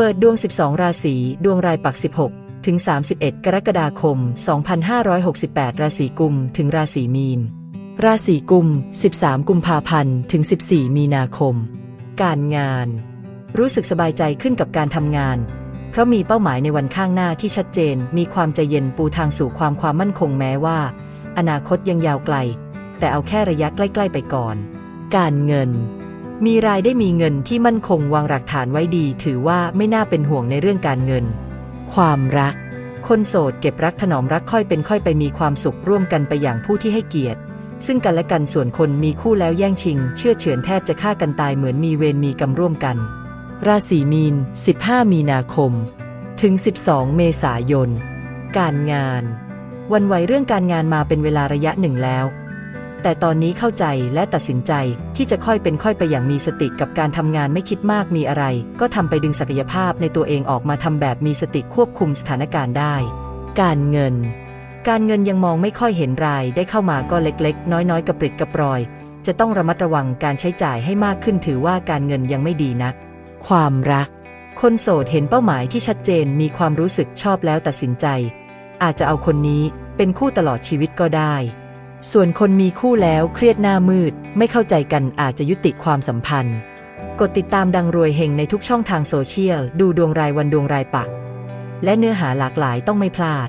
เปิดดวง 12 ราศี ดวงรายปัก 16 ถึง 31 กรกฎาคม 2568 ราศีกุม ถึงราศีมีน ราศีกุม 13 กุมภาพันธ์ ถึง 14 มีนาคม การงาน รู้สึกสบายใจขึ้นกับการทำงาน เพราะมีเป้าหมายในวันข้างหน้าที่ชัดเจน มีความใจเย็นปูทางสู่ความความมั่นคงแม้ว่า อนาคตยังยาวไกล แต่เอาแค่ระยะใกล้ ๆ ไปก่อน การเงิน มีรายได้มีเงินที่มั่นคงวางหลักฐานไว้ดี ถือว่าไม่น่าเป็นห่วงในเรื่องการเงิน ความรัก คนโสดเก็บรักถนอมรักค่อยเป็นค่อยไปมีความสุขร่วมกันไปอย่างผู้ที่ให้เกียรติ ซึ่งกันและกันส่วนคนมีคู่แล้วแย่งชิง เชื่อเฉือนแทบจะฆ่ากันตายเหมือนมีเวรมีกรรมร่วมกัน ราศีมีน 15 มีนาคม ถึง 12 เมษายน การงาน วันไหวเรื่องการงานมาเป็นเวลาระยะหนึ่งแล้ว แต่ตอนนี้เข้าใจและตัดสินใจที่จะค่อยเป็นค่อยไปอย่างมีสติกับการทำงานไม่คิดมากมีอะไร ก็ทำไปดึงศักยภาพในตัวเองออกมาทำแบบมีสติควบคุมสถานการณ์ได้ การเงิน การเงินยังมองไม่ค่อยเห็นรายได้เข้ามาก็เล็กๆ น้อยๆ กระปริดกระปรอย จะต้องระมัดระวังการใช้จ่ายให้มากขึ้นถือว่าการเงินยังไม่ดีนัก ความรัก คนโสดเห็นเป้าหมายที่ชัดเจนมีความรู้สึกชอบแล้วตัดสินใจ อาจจะเอาคนนี้เป็นคู่ตลอดชีวิตก็ได้ ส่วนคนมีคู่แล้วเครียดหน้ามืด ไม่เข้าใจกันอาจจะยุติความสัมพันธ์ กดติดตามดังรวยเฮงในทุกช่องทางโซเชียล ดูดวงรายวันดวงรายปัก และเนื้อหาหลากหลายต้องไม่พลาด